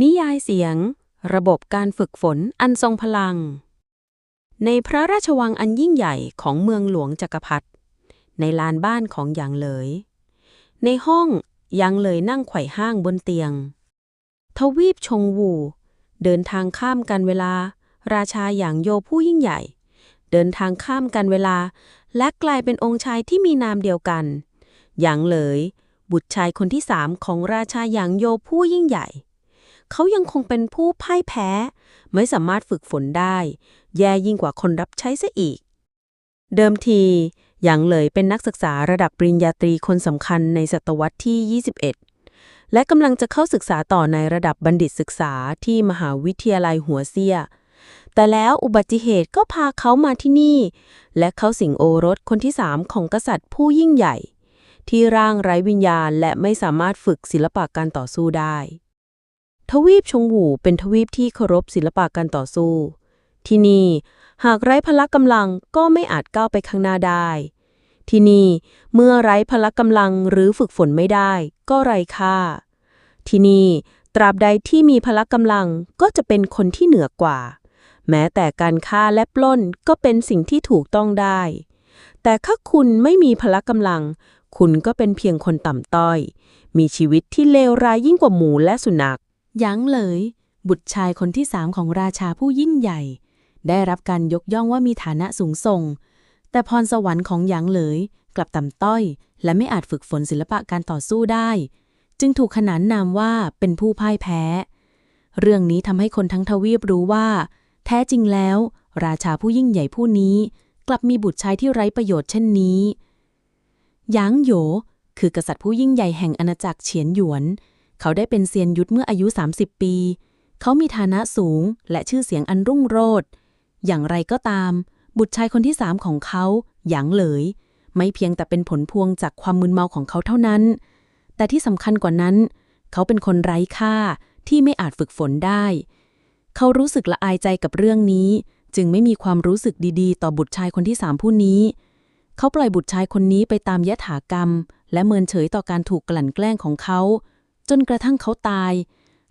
นิยายเสียง ระบบการฝึกฝนอันทรงพลัง ในพระราชวังอันยิ่งใหญ่ของเมืองหลวงจักรพรรดิในลานบ้านของหยางเหลย ในห้องหยางเหลยนั่งไขว่ห้างบนเตียง ทวีปชงวู เดินทางข้ามกันเวลา ราชาหยางโยผู้ยิ่งใหญ่ เดินทางข้ามกันเวลา และกลายเป็นองค์ชายที่มีนามเดียวกันหยางเหลย บุตรชายคนที่สามของราชาหยางโยผู้ยิ่งใหญ่ เขายังคงเป็นผู้พ่ายแพ้ ไม่สามารถฝึกฝนได้ แย่ยิ่งกว่าคนรับใช้ซะอีก เดิมทีหยางเหลยเป็นนักศึกษาระดับปริญญาตรีคนสำคัญในศตวรรษที่ 21 และกำลังจะเข้าศึกษาต่อในระดับบัณฑิตศึกษาที่มหาวิทยาลัยหัวเซีย แต่แล้วอุบัติเหตุก็พาเขามาที่นี่ และเขาสิงโอรสคนที่สามของกษัตริย์ผู้ยิ่งใหญ่ ที่ร่างไร้วิญญาณและไม่สามารถฝึกศิลปะการต่อสู้ได้ ทวีปชงหูเป็นทวีปที่เคารพศิลปะการต่อสู้ ที่นี่หากไร้พละกำลังก็ไม่อาจก้าวไปข้างหน้าได้ ที่นี่เมื่อไร้พละกำลังหรือฝึกฝนไม่ได้ ก็ไร้ค่า ที่นี่ตราบใดที่มีพละกำลังก็จะเป็นคนที่เหนือกว่า แม้แต่การฆ่าและปล้นก็เป็นสิ่งที่ถูกต้องได้ แต่ถ้าคุณไม่มีพละกำลัง คุณก็เป็นเพียงคนต่ำต้อย มีชีวิตที่เลวร้ายยิ่งกว่าหมูและสุนัข ยางเหลย บุตรชายคนที่สามของราชาผู้ยิ่งใหญ่ ได้รับการยกย่องว่ามีฐานะสูงส่ง แต่พรสวรรค์ของหยางเหลยกลับต่ำต้อย และไม่อาจฝึกฝนศิลปะการต่อสู้ได้ จึงถูกขนานนามว่าเป็นผู้พ่ายแพ้ เรื่องนี้ทำให้คนทั้งทวีปรู้ว่า แท้จริงแล้ว ราชาผู้ยิ่งใหญ่ผู้นี้ กลับมีบุตรชายที่ไร้ประโยชน์เช่นนี้หยางโหยคือกษัตริย์ผู้ยิ่งใหญ่แห่งอาณาจักรเฉียนหยวน เขาได้เป็นเซียนยุทธเมื่ออายุ 30 ปี เขามีฐานะสูงและชื่อเสียงอันรุ่งโรจน์อย่างไรก็ตาม บุตรชายคนที่สามของเขาหยางเหลย ไม่เพียงแต่เป็นผลพวงจากความมึนเมาของเขาเท่านั้น แต่ที่สำคัญกว่านั้น เขาเป็นคนไร้ค่าที่ไม่อาจฝึกฝนได้ เขารู้สึกละอายใจกับเรื่องนี้ จึงไม่มีความรู้สึกดีๆ ต่อบุตรชายคนที่สามผู้นี้ เขาปล่อยบุตรชายคนนี้ไปตามยถากรรม และเมินเฉยต่อการถูกกลั่นแกล้งของเขา จนกระทั่งเขาตาย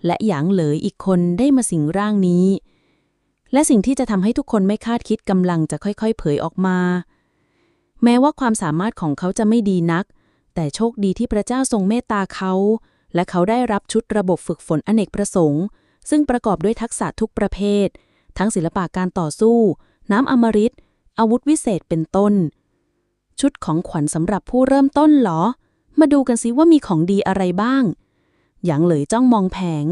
และหยางเหลยอีกคนได้มาสิงร่างนี้ และสิ่งที่จะทำให้ทุกคนไม่คาดคิดกำลังจะค่อยๆ เผยออกมา แม้ว่าความสามารถของเขาจะไม่ดีนัก แต่โชคดีที่พระเจ้าทรงเมตตาเขา และเขาได้รับชุดระบบฝึกฝนอเนกประสงค์ ซึ่งประกอบด้วยทักษะทุกประเภท ทั้งศิลปะการต่อสู้ น้ำอมฤตอาวุธวิเศษเป็นต้น ชุดของขวัญสำหรับผู้เริ่มต้นเหรอ มาดูกันสิว่ามีของดีอะไรบ้าง หยางเหลยจ้องมองแผง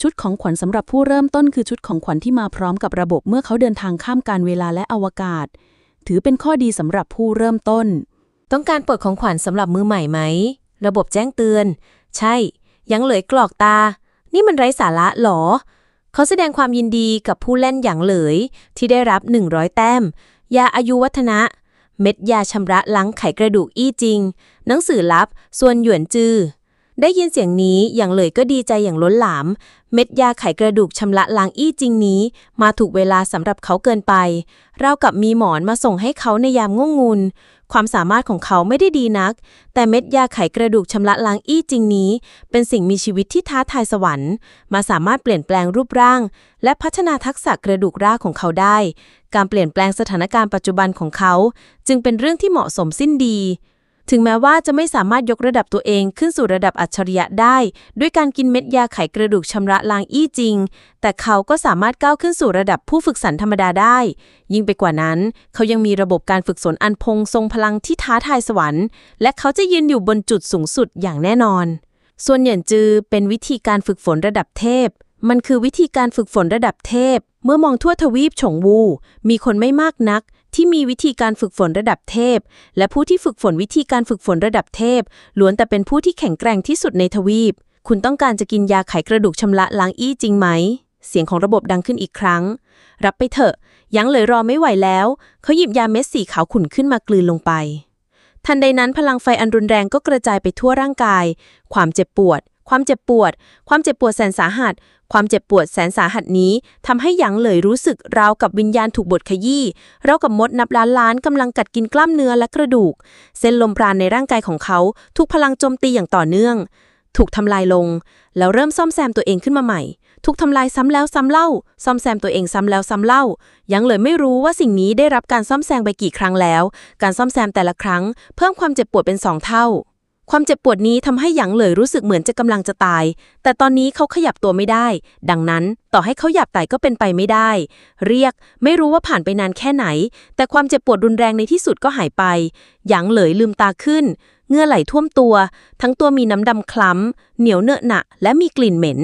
ชุดของขวัญสำหรับผู้เริ่มต้นคือชุดของขวัญที่มาพร้อมกับระบบเมื่อเขาเดินทางข้ามการเวลาและอวกาศ ถือเป็นข้อดีสำหรับผู้เริ่มต้น ต้องการปลดของขวัญสำหรับมือใหม่ไหม ระบบแจ้งเตือน ใช่ยังเหลยกรอกตา นี่มันไร้สาระหรอ เขาแสดงความยินดีกับผู้เล่นอย่างเหลยที่ได้รับ 100 แต้ม ยาอายุวัฒนะ เม็ดยาชำระล้างไขกระดูกอี้จริง หนังสือลับ ส่วนหยวนจือ ได้ยินเสียงนี้อย่างเลยก็ดีใจอย่างล้นหลาม เม็ดยาไขกระดูกชำระล้างอี้จริงนี้ มาถูกเวลาสำหรับเขาเกินไป เรากับมีหมอนมาส่งให้เขาในยามง่วงงุนความสามารถของเขาไม่ได้ดีนัก แต่เม็ดยาไขกระดูกชำระล้างอี้จริงนี้ เป็นสิ่งมีชีวิตที่ท้าทายสวรรค์ มาสามารถเปลี่ยนแปลงรูปร่าง และพัฒนาทักษะกระดูกรากของเขาได้ การเปลี่ยนแปลงสถานการณ์ปัจจุบันของเขา จึงเป็นเรื่องที่เหมาะสมสิ้นดี ถึงแม้ว่าจะไม่สามารถยกระดับตัวเองขึ้นสู่ระดับอัจฉริยะได้ ด้วยการกินเม็ดยาไขกระดูกชำระล้างอี้จริง แต่เขาก็สามารถก้าวขึ้นสู่ระดับผู้ฝึกสรรธรรมดาได้ ยิ่งไปกว่านั้น เขายังมีระบบการฝึกฝนอันพงทรงพลังที่ท้าทายสวรรค์ และเขาจะยืนอยู่บนจุดสูงสุดอย่างแน่นอน ส่วนเหยียนจือเป็นวิธีการฝึกฝนระดับเทพ มันคือวิธีการฝึกฝนระดับเทพ เมื่อมองทั่วทวีปฉงวู มีคนไม่มากนัก ที่มีวิธีการฝึกฝนระดับเทพ และผู้ที่ฝึกฝนวิธีการฝึกฝนระดับเทพ ล้วนแต่เป็นผู้ที่แข็งแกร่งที่สุดในทวีป คุณต้องการจะกินยาไขกระดูกชำระล้างอี้จริงไหม เสียงของระบบดังขึ้นอีกครั้ง รับไปเถอะ ยังเลยรอไม่ไหวแล้ว เขาหยิบยาเม็ดสีขาวขุ่นขึ้นมากลืนลงไป ทันใดนั้นพลังไฟอันรุนแรงก็กระจายไปทั่วร่างกาย ความเจ็บปวดความเจ็บปวด ความเจ็บปวดแสนสาหัส ความเจ็บปวดแสนสาหัสนี้ทำให้หยางเหลยรู้สึกราวกับวิญญาณถูกบดขยี้ราวกับมดนับล้านล้านกำลังกัดกินกล้ามเนื้อและกระดูก เส้นลมปราณในร่างกายของเขาถูกพลังโจมตีอย่างต่อเนื่อง ถูกทำลายลง แล้วเริ่มซ่อมแซมตัวเองขึ้นมาใหม่ ถูกทำลายซ้ำแล้วซ้ำเล่า ซ่อมแซมตัวเองซ้ำแล้วซ้ำเล่ายังเลยไม่รู้ว่าสิ่งนี้ได้รับการซ่อมแซมไปกี่ครั้งแล้ว การซ่อมแซมแต่ละครั้ง เพิ่มความเจ็บปวดเป็นสองเท่า ความเจ็บปวดนี้ทำให้หยางเหลยรู้สึกเหมือนจะกำลังจะตาย แต่ตอนนี้เขาขยับตัวไม่ได้ ดังนั้นต่อให้เขาหยับไต่ก็เป็นไปไม่ได้ เรียกไม่รู้ว่าผ่านไปนานแค่ไหน แต่ความเจ็บปวดรุนแรงในที่สุดก็หายไป หยางเหลยลืมตาขึ้น เงื่อไหลท่วมตัว ทั้งตัวมีน้ำดำคล้ำ เหนียวเนอะหนะ และมีกลิ่นเหม็น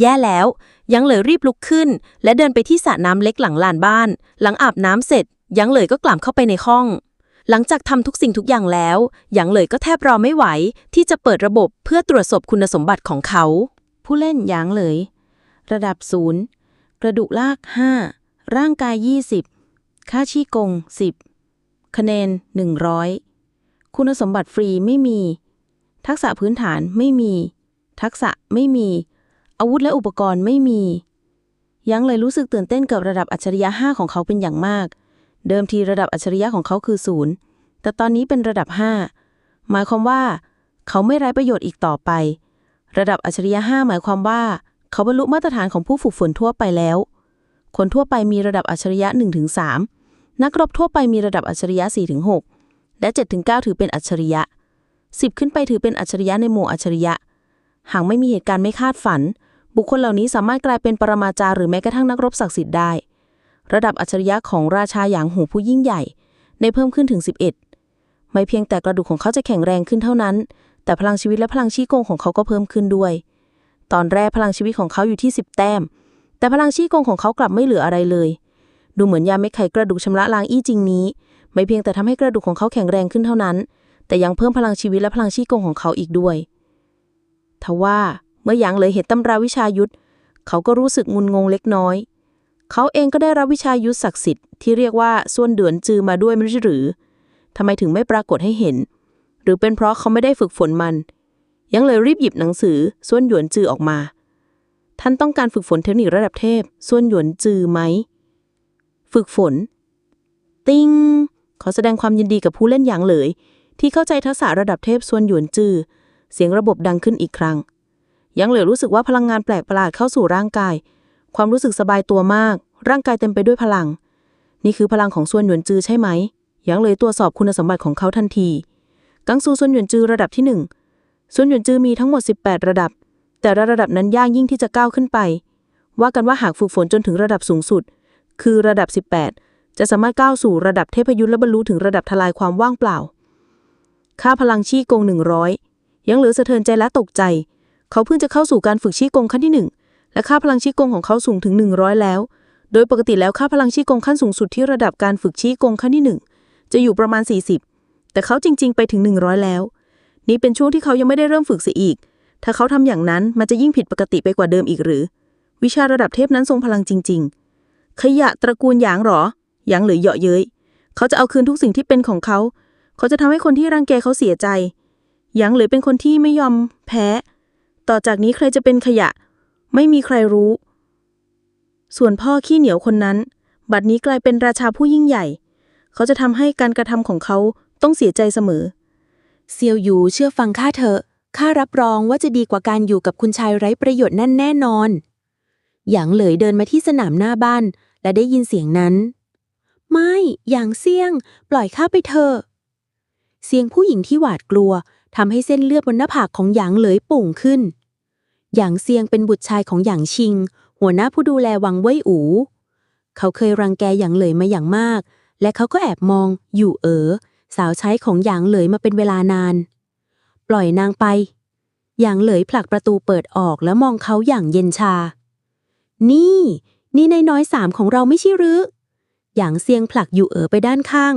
แย่แล้วยังเหลยรีบลุกขึ้น และเดินไปที่สระน้ำเล็กหลังลานบ้าน หลังอาบน้ำเสร็จยังเหลยก็กลับเข้าไปในห้อง หลังจากทำทุกสิ่งทุกอย่างแล้วยังเหลยก็แทบรอไม่ไหว ที่จะเปิดระบบเพื่อตรวจสอบคุณสมบัติของเขา ผู้เล่นหยางเหลย ระดับ0กระดูกลาก 5 ร่างกาย 20 ค่าชี้กง 10 คะแนน 100 คุณสมบัติฟรีไม่มี ทักษะพื้นฐานไม่มี ทักษะไม่มี อาวุธและอุปกรณ์ไม่มียังเลยรู้สึกตื่นเต้นกับระดับอัจฉริยะ 5 ของเขาเป็นอย่างมาก เดิมทีระดับอัจฉริยะของเขาคือ0แต่ตอนนี้เป็นระดับ 5 หมายความว่า เขาไม่ไร้ประโยชน์อีกต่อไป ระดับอัจฉริยะ5หมายความว่า เขาบรรลุมาตรฐานของผู้ฝึกฝนทั่วไปแล้ว คนทั่วไปมีระดับอัจฉริยะ1-3 นักรบทั่วไปมีระดับอัจฉริยะ4-6 และ 7-9 ถือเป็นอัจฉริยะ 10 ขึ้นไปถือเป็นอัจฉริยะในหมู่อัจฉริยะ หากไม่มีเหตุการณ์ไม่คาดฝัน บุคคลเหล่านี้สามารถกลายเป็นปรมาจารย์หรือแม้กระทั่งนักรบศักดิ์สิทธิ์ได้ ระดับอัจฉริยะของราชาหยางหูผู้ยิ่งใหญ่ ได้เพิ่มขึ้นถึง 11 ไม่เพียงแต่กระดูกของเขาจะแข็งแรงขึ้นเท่านั้น แต่พลังชีวิตและพลังชี้โกงของเขาก็เพิ่มขึ้นด้วย ตอนแรกพลังชีวิตของเขาอยู่ที่ 10 แต้ม แต่พลังชี้โกงของเขากลับไม่เหลืออะไรเลย ดูเหมือนยาเม็ดไขกระดูกชำระล้างอี้จริงนี้ ไม่เพียงแต่ทำให้กระดูกของเขาแข็งแรงขึ้นเท่านั้น แต่ยังเพิ่มพลังชีวิตและพลังชี้โกงของเขาอีกด้วยทว่าเมื่อหยางเลยเห็นตำราวิชายุทธเขาก็รู้สึกงุนงงเล็กน้อย เขาเองก็ได้รับวิชายุทธศักดิ์สิทธิ์ที่เรียกว่าส่วนเดือนจือมาด้วยไม่ใช่หรือทำไมถึงไม่ปรากฏให้เห็น หรือเป็นเพราะเขาไม่ได้ฝึกฝนมัน ยังเลยรีบหยิบหนังสือส่วนหยวนจือออกมา ท่านต้องการฝึกฝนเทคนิคระดับเทพส่วนหยวนจือไหม ฝึกฝน ติงขอแสดงความยินดีกับผู้เล่นอย่างเลย ที่เข้าใจทักษะระดับเทพส่วนหยวนจือ เสียงระบบดังขึ้นอีกครั้ง ยังเหลือรู้สึกว่าพลังงานแปลกประหลาดเข้าสู่ร่างกาย ความรู้สึกสบายตัวมาก ร่างกายเต็มไปด้วยพลัง นี่คือพลังของส่วนหยวนจือใช่ไหม ยังเลยตรวจสอบคุณสมบัติของเขาทันที กังซูส่วนหยวนจือระดับที่หนึ่งส่วนหยวนจือมีทั้งหมด 18 ระดับ แต่ละระดับนั้นยากยิ่งที่จะก้าวขึ้นไป ว่ากันว่าหากฝึกฝนจนถึงระดับสูงสุด คือระดับ 18 จะสามารถก้าวสู่ระดับเทพยุทธและบรรลุถึงระดับทลายความว่างเปล่า ค่าพลังชี้กง100ยังเหลือสะเทือนใจและตกใจ เขาเพิ่งจะเข้าสู่การฝึกชี้กงขั้นที่หนึ่ง และค่าพลังชี้กงของเขาสูงถึง 100 แล้ว โดยปกติแล้วค่าพลังชี้กงขั้นสูงสุดที่ระดับการฝึกชี้กงขั้นที่ 1 จะอยู่ประมาณ 40 แต่เขาจริง ๆ ไปถึง 100 แล้ว นี่เป็นช่วงที่เขายังไม่ได้เริ่มฝึกเสียอีก ถ้าเขาทำอย่างนั้นมันจะยิ่งผิดปกติไปกว่าเดิมอีกหรือ วิชาระดับเทพนั้นทรงพลังจริง ๆ ขยะตระกูลหยางหรอหยางหลือเหยาะเย้ยเขาจะเอาคืนทุกสิ่งที่เป็นของเขา เขาจะทำให้คนที่รังแกเขาเสียใจหยางหลือเป็นคนที่ไม่ยอมแพ้ ต่อจากนี้ใครจะเป็นขยะ ไม่มีใครรู้ ส่วนพ่อขี้เหนียวคนนั้น บัดนี้กลายเป็นราชาผู้ยิ่งใหญ่ เขาจะทำให้การกระทำของเขาต้องเสียใจเสมอ เซียวหยูเชื่อฟังข้าเถอะข้ารับรองว่าจะดีกว่าการอยู่กับคุณชายไร้ประโยชน์นั่นแน่นอน หยางเหลยเดินมาที่สนามหน้าบ้าน และได้ยินเสียงนั้น ไม่ หยางเซียง ปล่อยข้าไปเถอะ เสียงผู้หญิงที่หวาดกลัวทำให้เส้นเลือดบนหน้าผากของหยางเหลยปุ่งขึ้น หยางเซียงเป็นบุตรชายของหยางชิง หัวหน้าผู้ดูแลวังเว่ยอูเขาเคยรังแกหยางเหลยมาอย่างมาก และเขาก็แอบมอง อยู่เอ๋อสาวใช้ของหยางเหลยมาเป็นเวลานาน ปล่อยนางไป หยางเหลยผลักประตูเปิดออกแล้วมองเขาอย่างเย็นชา นี่ นี่นายน้อยสามของเราไม่ใช่หรือหยางเซียงผลักอยู่เอ๋อไปด้านข้าง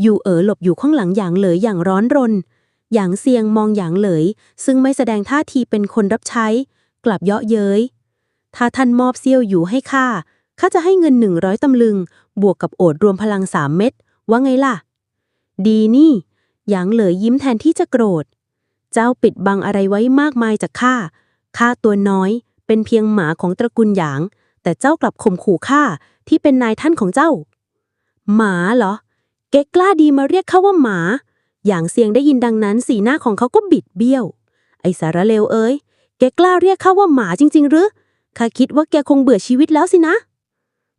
อยู่เอ๋อหลบอยู่ข้างหลังหยางเหลยอย่างร้อนรน หยางเซียงมองหยางเหลย ซึ่งไม่แสดงท่าทีเป็นคนรับใช้ กลับเยาะเย้ย ถ้าท่านมอบเซี่ยวอยู่ให้ข้าข้าจะให้เงินหนึ่งร้อยตำลึง บวกกับโอดรวมพลังสามเม็ดว่าไงล่ะ ดีนี่หยางเหลยยิ้มแทนที่จะโกรธ เจ้าปิดบังอะไรไว้มากมายจากข้าข้าตัวน้อย เป็นเพียงหมาของตระกูลหยาง แต่เจ้ากลับข่มขู่ข้าที่เป็นนายท่านของเจ้า หมาเหรอ เก๊กล้าดีมาเรียกเขาว่าหมา อย่างเสียงได้ยินดังนั้นสีหน้าของเขาก็บิดเบี้ยว ไอสารเลวเอ้ย แกกล้าเรียกข้าว่าหมาจริง ๆ หรือ ข้าคิดว่าแกคงเบื่อชีวิตแล้วสินะ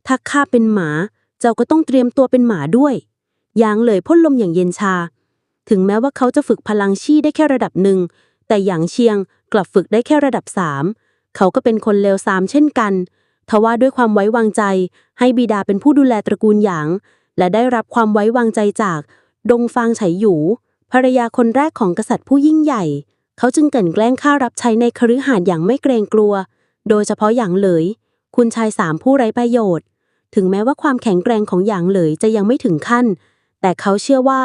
ถ้าข้าเป็นหมา เจ้าก็ต้องเตรียมตัวเป็นหมาด้วย ยางเลยพ่นลมอย่างเย็นชา ถึงแม้ว่าเขาจะฝึกพลังชี่ได้แค่ระดับหนึ่ง แต่หยางเชียงกลับฝึกได้แค่ระดับสามเขาก็เป็นคนเลวซามเช่นกันทว่าด้วยความไว้วางใจ ให้บิดาเป็นผู้ดูแลตระกูลหยาง และได้รับความไว้วางใจจาก ดงฟางไฉหยู ภรรยาคนแรกของกษัตริย์ผู้ยิ่งใหญ่ เขาจึงกลั่นแกล้งข้ารับใช้ในคฤหาสน์อย่างไม่เกรงกลัว โดยเฉพาะหยางเหลย คุณชายสามผู้ไร้ประโยชน์ ถึงแม้ว่าความแข็งแกร่งของหยางเหลยจะยังไม่ถึงขั้น แต่เขาเชื่อว่า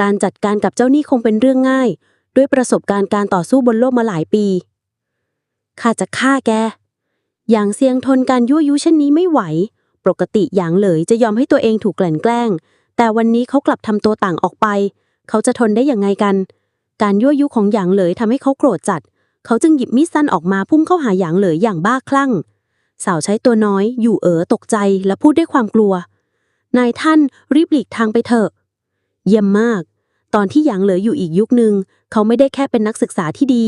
การจัดการกับเจ้าหนี้คงเป็นเรื่องง่าย ด้วยประสบการณ์การต่อสู้บนโลกมาหลายปี ข้าจะฆ่าแกหยางเซียงทนการยั่วยุเช่นนี้ไม่ไหว ปกติหยางเหลยจะยอมให้ตัวเองถูกกลั่นแกล้ง แต่วันนี้เขากลับทำตัวต่างออกไป เขาจะทนได้อย่างไงกัน การยั่วยุของหยางเหลยทำให้เขาโกรธจัด เขาจึงหยิบมีดสั้นออกมาพุ่งเข้าหาหยางเหลยอย่างบ้าคลั่ง สาวใช้ตัวน้อย อยู่เอ๋อตกใจและพูดด้วยความกลัว นายท่านรีบหลีกทางไปเถอะ เยี่ยมมาก ตอนที่หยางเหลยอยู่อีกยุคหนึ่งเขาไม่ได้แค่เป็นนักศึกษาที่ดี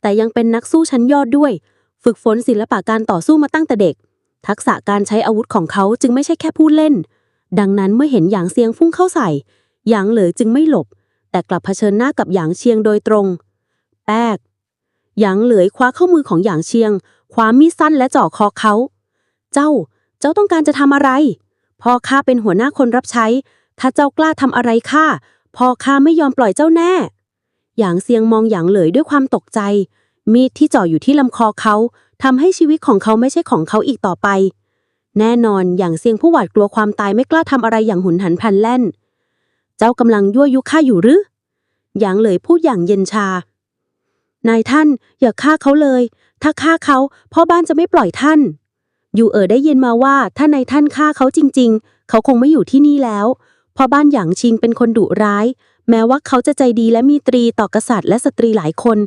แต่ยังเป็นนักสู้ชั้นยอดด้วย ฝึกฝนศิลปะการต่อสู้มาตั้งแต่เด็ก ทักษะการใช้อาวุธของเขาจึงไม่ใช่แค่พูดเล่น ดังนั้นเมื่อเห็นหยางเซียงพุ่งเข้าใส่ หยางเหลยจึงไม่หลบ แต่กลับเผชิญหน้ากับหยางเชียงโดยตรง แป๊ก หยางเหลยคว้าเข้ามือของหยางเชียง คว้ามีดสั้นและจ่อคอเขา เจ้า เจ้าต้องการจะทำอะไร พ่อข้าเป็นหัวหน้าคนรับใช้ ถ้าเจ้ากล้าทำอะไรข้า พ่อข้าไม่ยอมปล่อยเจ้าแน่ หยางเซียงมองหยางเหลยด้วยความตกใจ มีดที่จ่ออยู่ที่ลำคอเขาทำให้ชีวิตของเขาไม่ใช่ของเขาอีกต่อไป แน่นอนหยางเซียงผู้หวาดกลัวความตายไม่กล้าทำอะไรอย่างหุนหันพลันแล่น เจ้ากำลังยั่วยุข้าอยู่หรือหยางเลยพูดอย่างเย็นชา นายท่านอย่าฆ่าเขาเลย ถ้าฆ่าเขาพ่อบ้านจะไม่ปล่อยท่าน อยู่เอ๋อได้ยินมาว่าถ้านายท่านฆ่าเขาจริง ๆ เขาคงไม่อยู่ที่นี่แล้วพ่อบ้านหยางชิงเป็นคนดุร้าย แม้ว่าเขาจะใจดีและมีตรีต่อกษัตริย์และสตรีหลายคน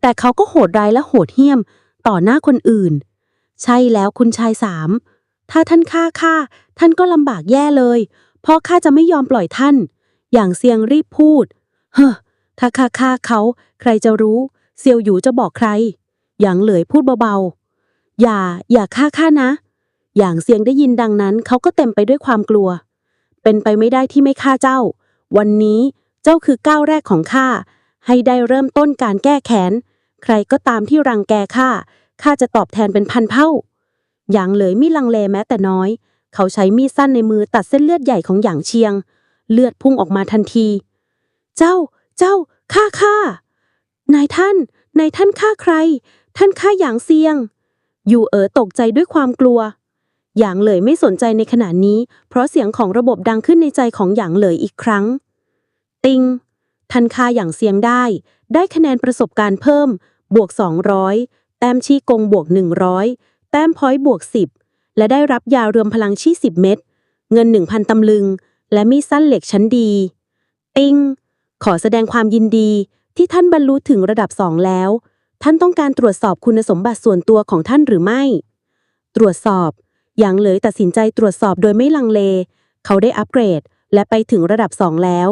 แต่เขาก็โหดร้ายและโหดเหี้ยม ต่อหน้าคนอื่น ใช่แล้วคุณชายสาม ถ้าท่านฆ่าข้าท่านก็ลำบากแย่เลย เพราะข้าจะไม่ยอมปล่อยท่าน อย่างเซียงรีบพูด เฮ้อถ้าข้าฆ่าเขาใครจะรู้ เซียวหยูจะบอกใคร อย่างเหลยพูดเบาๆ อย่า อย่าฆ่าข้านะ อย่างเซียงได้ยินดังนั้นเขาก็เต็มไปด้วยความกลัว เป็นไปไม่ได้ที่ไม่ฆ่าเจ้า วันนี้เจ้าคือก้าวแรกของข้า ให้ได้เริ่มต้นการแก้แค้น ใครก็ตามที่รังแกข้า ข้าจะตอบแทนเป็นพันเท่า หยางเหลยไม่ลังเลแม้แต่น้อย เขาใช้มีดสั้นในมือตัดเส้นเลือดใหญ่ของหยางเชียง เลือดพุ่งออกมาทันที เจ้า เจ้าฆ่าข้านายท่าน นายท่านฆ่าใคร ท่านฆ่าหยางเซียง อยู่เอ๋อตกใจด้วยความกลัว หยางเหลยไม่สนใจในขณะนี้ เพราะเสียงของระบบดังขึ้นในใจของหยางเหลยอีกครั้ง ติงทันคาหยางเซียงได้ ได้คะแนนประสบการณ์เพิ่ม บวก 200 แต้มชี้กงบวก 100 ต้มพอยต์บวก 10 และได้รับยารวมพลังชี้ 10 เม็ด เงิน 1,000 ตำลึง และมีสั้นเหล็กชั้นดี ติง ขอแสดงความยินดีที่ท่านบรรลุถึงระดับ 2 แล้ว ท่านต้องการตรวจสอบคุณสมบัติส่วนตัวของท่านหรือไม่ ตรวจสอบ อย่างเลยตัดสินใจตรวจสอบโดยไม่ลังเล เขาได้อัปเกรด และไปถึงระดับ 2 แล้ว